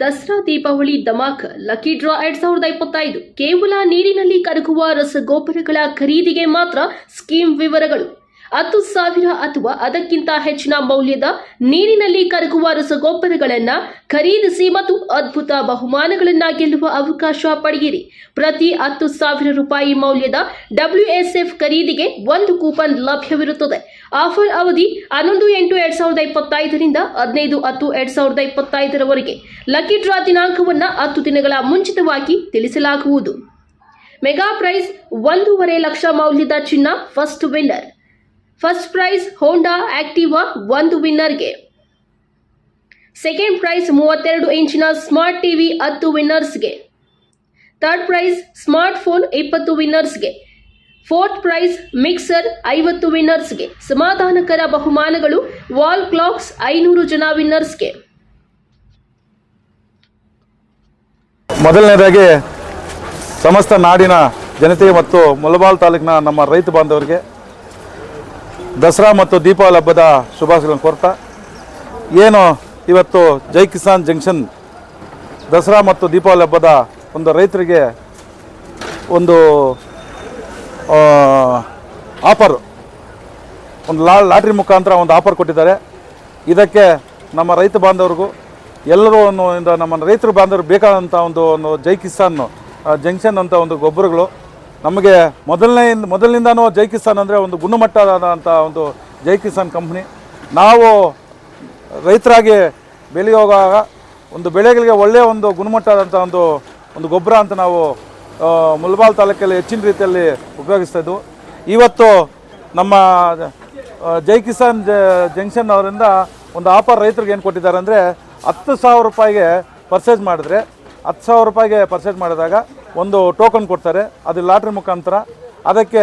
ದಸರಾ ದೀಪಾವಳಿ ಧಮಾಕ್ lucky draw ಎರಡ್ ಸಾವಿರದ ಇಪ್ಪತ್ತೈದು. ಕೇವಲ ನೀರಿನಲ್ಲಿ ಕರಗುವ ರಸಗೊಬ್ಬರಗಳ ಖರೀದಿಗೆ ಮಾತ್ರ ಸ್ಕೀಮ್ ವಿವರಗಳು. ಹತ್ತು ಸಾವಿರ ಅಥವಾ ಅದಕ್ಕಿಂತ ಹೆಚ್ಚಿನ ಮೌಲ್ಯದ ನೀರಿನಲ್ಲಿ ಕರಗುವ ರಸಗೊಬ್ಬರಗಳನ್ನು ಖರೀದಿಸಿ ಮತ್ತು ಅದ್ಭುತ ಬಹುಮಾನಗಳನ್ನ ಗೆಲ್ಲುವ ಅವಕಾಶ ಪಡೆಯಿರಿ. ಪ್ರತಿ ಹತ್ತು ಸಾವಿರ ರೂಪಾಯಿ ಮೌಲ್ಯದ ಡಬ್ಲ್ಯೂಎಸ್ಎಫ್ ಖರೀದಿಗೆ ಒಂದು ಕೂಪನ್ ಲಭ್ಯವಿರುತ್ತದೆ. ಆಫರ್ ಅವಧಿ ಹನ್ನೊಂದು ಎಂಟು ಎರಡ್ ಸಾವಿರದ ಇಪ್ಪತ್ತೈದರಿಂದ ಹದಿನೈದು ಹತ್ತು ಎರಡ್ ಸಾವಿರದ ಇಪ್ಪತ್ತೈದರವರೆಗೆ ಲಕ್ಕಿ ಡ್ರಾ ದಿನಾಂಕವನ್ನು ಹತ್ತು ದಿನಗಳ ಮುಂಚಿತವಾಗಿ ತಿಳಿಸಲಾಗುವುದು. ಮೆಗಾ ಪ್ರೈಸ್ ಒಂದೂವರೆ ಲಕ್ಷ ಮೌಲ್ಯದ ಚಿನ್ನ first winner first prize Honda Activa ಒಂದು ವಿನ್ನರ್ಗೆ ಸೆಕೆಂಡ್ ಪ್ರೈಸ್ ಮೂವತ್ತೆರಡು ಇಂಚಿನ ಸ್ಮಾರ್ಟ್ ಟಿವಿ ಹತ್ತು ವಿನ್ನರ್ಸ್ಗೆ ಥರ್ಡ್ ಪ್ರೈಸ್ ಸ್ಮಾರ್ಟ್ ಫೋನ್ ಇಪ್ಪತ್ತು ವಿನ್ನರ್ಸ್ಗೆ ಫೋರ್ತ್ ಪ್ರೈಸ್ ಮಿಕ್ಸರ್ ಐವತ್ತು ವಿನ್ನರ್ಸ್ಗೆ ಸಮಾಧಾನಕರ ಬಹುಮಾನಗಳು ವಾಲ್ ಕ್ಲಾಕ್ಸ್ ಐನೂರು ಜನ ವಿನ್ನರ್ಸ್ಗೆ ಮೊದಲನೇದಾಗಿ, ಸಮಸ್ತ ನಾಡಿನ ಜನತೆ ಮತ್ತು ಮುಲಬಾಲ್ ತಾಲೂಕಿನ ನಮ್ಮ ರೈತ ಬಾಂಧವರಿಗೆ ದಸರಾ ಮತ್ತು ದೀಪಾವಳಿ ಹಬ್ಬದ ಶುಭಾಶಯಗಳನ್ನು ಕೋರ್ತಾ, ಏನು ಇವತ್ತು ಜೈ ಕಿಸಾನ್ ಜಂಕ್ಷನ್ ದಸರಾ ಮತ್ತು ದೀಪಾವಳಿ ಹಬ್ಬದ ಒಂದು ರೈತರಿಗೆ ಒಂದು ಆಫರ್, ಒಂದು ಲಾ, ಲಾಟ್ರಿ ಮುಖಾಂತರ ಒಂದು ಆಫರ್ ಕೊಟ್ಟಿದ್ದಾರೆ. ಇದಕ್ಕೆ ನಮ್ಮ ರೈತ ಬಾಂಧವ್ರಿಗೂ, ಎಲ್ಲರೂ ಒಂದು ನಮ್ಮ ರೈತರು ಬಾಂಧವರು ಬೇಕಾದಂಥ ಒಂದು ಒಂದು ಜೈ ಕಿಸಾನ್ ಜಂಕ್ಷನ್ ಅಂತ ಒಂದು ಗೊಬ್ಬರಗಳು ನಮಗೆ ಮೊದಲನೇ ಮೊದಲಿನಿಂದನೂ ಜೈ ಕಿಸಾನ್ ಅಂದರೆ ಒಂದು ಗುಣಮಟ್ಟದಾದಂಥ ಒಂದು ಜೈ ಕಿಸಾನ್ ಕಂಪ್ನಿ. ನಾವು ರೈತರಾಗಿ ಬೆಳೆಗೆ ಹೋಗುವಾಗ ಒಂದು ಬೆಳೆಗಳಿಗೆ ಒಳ್ಳೆಯ ಒಂದು ಗುಣಮಟ್ಟದಂಥ ಒಂದು ಒಂದು ಗೊಬ್ಬರ ಅಂತ ನಾವು ಮುಲ್ಬಾಲ್ ತಾಲೂಕಲ್ಲಿ ಹೆಚ್ಚಿನ ರೀತಿಯಲ್ಲಿ ಉಪಯೋಗಿಸ್ತಾ ಇದ್ವು. ಇವತ್ತು ನಮ್ಮ ಜೈ ಕಿಸಾನ್ ಜಂಕ್ಷನ್ ಅವರಿಂದ ಒಂದು ಆಫರ್ ರೈತರಿಗೆ ಏನು ಕೊಟ್ಟಿದ್ದಾರೆ ಅಂದರೆ ಹತ್ತು ಸಾವಿರ ರೂಪಾಯಿಗೆ ಪರ್ಚೇಸ್ ಮಾಡಿದ್ರೆ, ಹತ್ತು ಸಾವಿರ ರೂಪಾಯಿಗೆ ಪರ್ಚೇಸ್ ಮಾಡಿದಾಗ ಒಂದು ಟೋಕನ್ ಕೊಡ್ತಾರೆ, ಅದು ಲಾಟ್ರಿ ಮುಖಾಂತರ. ಅದಕ್ಕೆ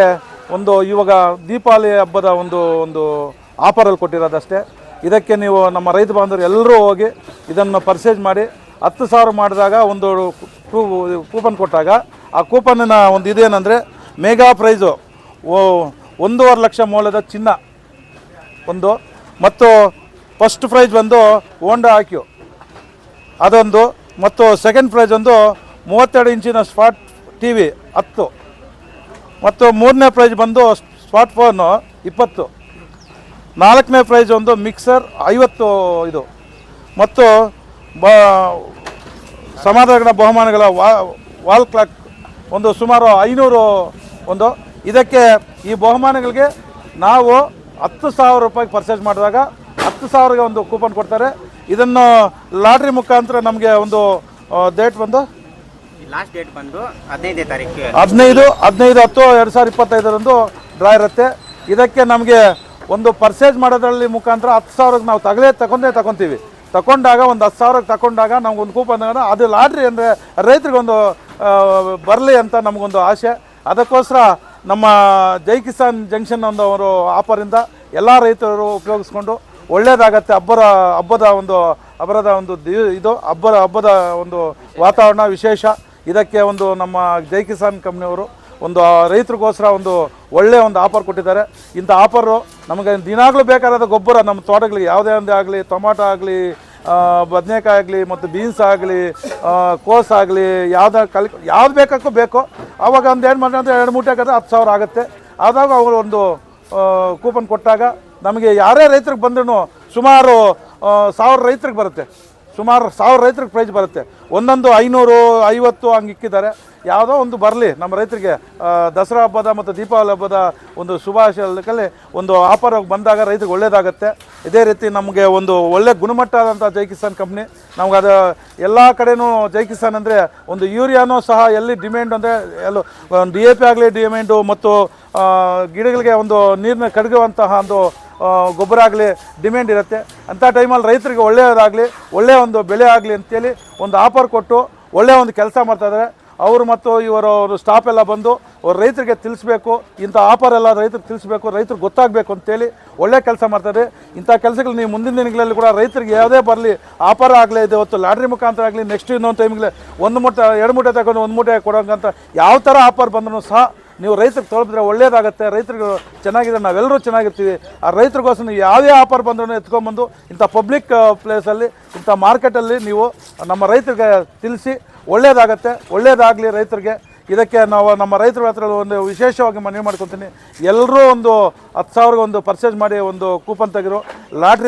ಒಂದು ಇವಾಗ ದೀಪಾವಳಿ ಹಬ್ಬದ ಒಂದು ಒಂದು ಆಫರಲ್ಲಿ ಕೊಟ್ಟಿರೋದಷ್ಟೇ. ಇದಕ್ಕೆ ನೀವು ನಮ್ಮ ರೈತ ಬಾಂಧವರು ಎಲ್ಲರೂ ಹೋಗಿ ಇದನ್ನು ಪರ್ಚೇಸ್ ಮಾಡಿ, ಹತ್ತು ಸಾವಿರ ಮಾಡಿದಾಗ ಒಂದು ಕೂಪನ್ ಕೊಟ್ಟಾಗ, ಆ ಕೂಪನ್ನ ಒಂದು ಇದೇನೆಂದರೆ ಮೇಗಾ ಪ್ರೈಸು ಒಂದೂವರೆ ಲಕ್ಷ ಮೌಲ್ಯದ ಚಿನ್ನ ಒಂದು. ಮತ್ತು ಫಸ್ಟ್ ಪ್ರೈಸ್ ಬಂದು ಹೋಂಡಾ ಹಾಕ್ಯು ಅದೊಂದು. ಮತ್ತು ಸೆಕೆಂಡ್ ಪ್ರೈಸ್ ಒಂದು ಮೂವತ್ತೆರಡು ಇಂಚಿನ ಸ್ಮಾರ್ಟ್ ಟಿ ವಿ ಹತ್ತು. ಮತ್ತು ಮೂರನೇ ಪ್ರೈಸ್ ಬಂದು ಸ್ಮಾರ್ಟ್ ಫೋನು ಇಪ್ಪತ್ತು. ನಾಲ್ಕನೇ ಪ್ರೈಸ್ ಒಂದು ಮಿಕ್ಸರ್ ಐವತ್ತು ಇದು. ಮತ್ತು ಬ ಸಮಾಧಾನಗಳ ಬಹುಮಾನಗಳ ವಾಲ್ ಕ್ಲಾಕ್ ಒಂದು ಸುಮಾರು ಐನೂರು ಒಂದು. ಇದಕ್ಕೆ ಈ ಬಹುಮಾನಗಳಿಗೆ ನಾವು ಹತ್ತು ಸಾವಿರ ರೂಪಾಯಿಗೆ ಪರ್ಚೇಸ್ ಮಾಡಿದಾಗ ಹತ್ತು ಸಾವಿರಗೆ ಒಂದು ಕೂಪನ್ ಕೊಡ್ತಾರೆ. ಇದನ್ನು ಲಾಟ್ರಿ ಮುಖಾಂತರ ನಮಗೆ ಒಂದು ಡೇಟ್ ಬಂದು ಲಾಸ್ಟ್ ಡೇಟ್ ಬಂದು ತಾರೀಕು. ಹದಿನೈದು ಹದಿನೈದು, ಹತ್ತು, ಎರಡು ಸಾವಿರದ ಇಪ್ಪತ್ತೈದರಂದು ಡ್ರಾ ಇರುತ್ತೆ. ಇದಕ್ಕೆ ನಮಗೆ ಒಂದು ಪರ್ಚೇಸ್ ಮಾಡೋದ್ರಲ್ಲಿ ಮುಖಾಂತರ ಹತ್ತು ಸಾವಿರಕ್ಕೆ ನಾವು ತಗಲೇ, ತಗೊಂಡೇ ತಗೊತೀವಿ. ತಗೊಂಡಾಗ ಒಂದು ಹತ್ತು ಸಾವಿರಕ್ಕೆ ತಗೊಂಡಾಗ ನಮ್ಗೊಂದು ಕೂಪನ್ ಅದು ಲಾಟ್ರಿ ಅಂದರೆ ರೈತರಿಗೊಂದು ಬರಲಿ ಅಂತ ನಮಗೊಂದು ಆಸೆ. ಅದಕ್ಕೋಸ್ಕರ ನಮ್ಮ ಜೈ ಕಿಸಾನ್ ಜಂಕ್ಷನ್ ಒಂದು ಆಫರಿಂದ ಎಲ್ಲ ರೈತರು ಉಪಯೋಗಿಸ್ಕೊಂಡು ಒಳ್ಳೆಯದಾಗತ್ತೆ ಹಬ್ಬರ ಹಬ್ಬದ ಒಂದು ಹಬ್ಬರದ ಒಂದು ಇದು, ಹಬ್ಬದ ಹಬ್ಬದ ಒಂದು ವಾತಾವರಣ ವಿಶೇಷ. ಇದಕ್ಕೆ ಒಂದು ನಮ್ಮ ಜೈ ಕಿಸಾನ್ ಕಂಪ್ನಿಯವರು ಒಂದು ರೈತರಿಗೋಸ್ಕರ ಒಂದು ಒಳ್ಳೆಯ ಒಂದು ಆಫರ್ ಕೊಟ್ಟಿದ್ದಾರೆ. ಇಂಥ ಆಫರು ನಮಗೆ ದಿನಾಗಲೂ ಬೇಕಾದ ಗೊಬ್ಬರ ನಮ್ಮ ತೋಟಗಳಿಗೆ, ಯಾವುದೇ ಒಂದು ಆಗಲಿ, ಟೊಮಾಟೊ ಆಗಲಿ ಬದನೆಕಾಯಿ ಆಗಲಿ, ಮತ್ತು ಬೀನ್ಸ್ ಆಗಲಿ ಕೋಸ್ ಆಗಲಿ, ಯಾವ್ದು ಕಲ್, ಯಾವ್ದು ಬೇಕಾಕ್ಕೂ ಬೇಕು. ಆವಾಗ ಒಂದು ಏನು ಮಾಡಿ ಅಂದರೆ ಎರಡು ಮೂಟೆ ಹಾಕಿದ್ರೆ ಹತ್ತು ಸಾವಿರ ಆಗುತ್ತೆ. ಆದಾಗ ಅವರು ಒಂದು ಕೂಪನ್ ಕೊಟ್ಟಾಗ ನಮಗೆ ಯಾರೇ ರೈತರಿಗೆ ಬಂದ್ರೂ ಸುಮಾರು ಸಾವಿರ ರೈತರಿಗೆ ಬರುತ್ತೆ. ಸುಮಾರು ಸಾವಿರ ರೈತರಿಗೆ ಪ್ರೈಸ್ ಬರುತ್ತೆ. ಒಂದೊಂದು ಐನೂರು, ಐವತ್ತು ಹಂಗೆ ಇಕ್ಕಿದ್ದಾರೆ. ಯಾವುದೋ ಒಂದು ಬರಲಿ, ನಮ್ಮ ರೈತರಿಗೆ ದಸರಾ ಹಬ್ಬದ ಮತ್ತು ದೀಪಾವಳಿ ಹಬ್ಬದ ಒಂದು ಶುಭಾಶಯದಲ್ಲಿ ಒಂದು ಆಫರ್ ಬಂದಾಗ ರೈತರಿಗೆ ಒಳ್ಳೆಯದಾಗುತ್ತೆ ಇದೇ ರೀತಿ ನಮಗೆ ಒಂದು ಒಳ್ಳೆ ಗುಣಮಟ್ಟವಾದಂಥ ಜೈ ಕಿಸಾನ್ ಕಂಪ್ನಿ. ನಮ್ಗೆ ಅದು ಎಲ್ಲ ಕಡೆನೂ ಜೈ ಕಿಸಾನ್ ಅಂದರೆ ಒಂದು ಯೂರಿಯಾನೂ ಸಹ ಎಲ್ಲಿ ಡಿಮ್ಯಾಂಡ್ ಅಂದರೆ ಎಲ್ಲೋ ಡಿ ಎ ಪಿ ಆಗಲಿ ಡಿಮ್ಯಾಂಡು ಮತ್ತು ಗಿಡಗಳಿಗೆ ಒಂದು ನೀರನ್ನ ಕಡಗುವಂತಹ ಒಂದು ಗೊಬ್ಬರ ಆಗಲಿ ಡಿಮ್ಯಾಂಡ್ ಇರುತ್ತೆ. ಅಂಥ ಟೈಮಲ್ಲಿ ರೈತರಿಗೆ ಒಳ್ಳೆಯದಾಗಲಿ ಒಳ್ಳೆಯ ಒಂದು ಬೆಳೆ ಆಗಲಿ ಅಂತೇಳಿ ಒಂದು ಆಫರ್ ಕೊಟ್ಟು ಒಳ್ಳೆಯ ಒಂದು ಕೆಲಸ ಮಾಡ್ತಾಯಿದ್ದಾರೆ ಅವರು ಮತ್ತು ಇವರು, ಅವರು ಸ್ಟಾಫ್ ಎಲ್ಲ ಬಂದು ಅವ್ರು ರೈತರಿಗೆ ತಿಳಿಸ್ಬೇಕು, ಇಂಥ ಆಫರ್ ಎಲ್ಲ ರೈತರಿಗೆ ತಿಳಿಸ್ಬೇಕು, ರೈತರಿಗೆ ಗೊತ್ತಾಗಬೇಕು ಅಂತೇಳಿ ಒಳ್ಳೆ ಕೆಲಸ ಮಾಡ್ತಾರೆ ಇಂಥ ಕೆಲಸಗಳು ನೀವು ಮುಂದಿನ ದಿನಗಳಲ್ಲಿ ಕೂಡ ರೈತರಿಗೆ ಯಾವುದೇ ಬರಲಿ ಆಫರ್ ಆಗಲಿ ಇದೆ ಹೊತ್ತು ಲಾಟ್ರಿ ಮುಖಾಂತರ ಆಗಲಿ ನೆಕ್ಸ್ಟ್ ಇನ್ನೊಂದು ಟೈಮ್ಗೆ ಒಂದು ಮೂಟೆ, ಎರಡು ಮೂಟೆ ತಗೊಂಡು ಒಂದು ಮೂಟೆ ಕೊಡೋಂಗಂತ ಯಾವ ಥರ ಆಫರ್ ಬಂದರೂ ಸಹ ನೀವು ರೈತರಿಗೆ ತಲುಪಿದ್ರೆ ಒಳ್ಳೇದಾಗುತ್ತೆ, ರೈತರಿಗೆ ಚೆನ್ನಾಗಿದೆ, ನಾವೆಲ್ಲರೂ ಚೆನ್ನಾಗಿರ್ತೀವಿ. ಆ ರೈತರಿಗೋಸ್ಕರ ನೀವು ಯಾವುದೇ ಆಫರ್ ಬಂದ್ರೂ ಎತ್ಕೊಂಡ್ಬಂದು ಇಂಥ ಪಬ್ಲಿಕ್ ಪ್ಲೇಸಲ್ಲಿ ಇಂಥ ಮಾರ್ಕೆಟಲ್ಲಿ ನೀವು ನಮ್ಮ ರೈತರಿಗೆ ತಿಳಿಸಿ ಒಳ್ಳೇದಾಗತ್ತೆ, ಒಳ್ಳೇದಾಗಲಿ ರೈತರಿಗೆ. ಇದಕ್ಕೆ ನಾವು ನಮ್ಮ ರೈತರ ಹತ್ರ ಒಂದು ವಿಶೇಷವಾಗಿ ಮನವಿ ಮಾಡ್ಕೊತೀನಿ. ಎಲ್ಲರೂ ಒಂದು ಹತ್ತು ಸಾವಿರ ಒಂದು ಪರ್ಚೇಸ್ ಮಾಡಿ ಒಂದು ಕೂಪನ್ ತೆಗೆದು ಲಾಟ್ರಿ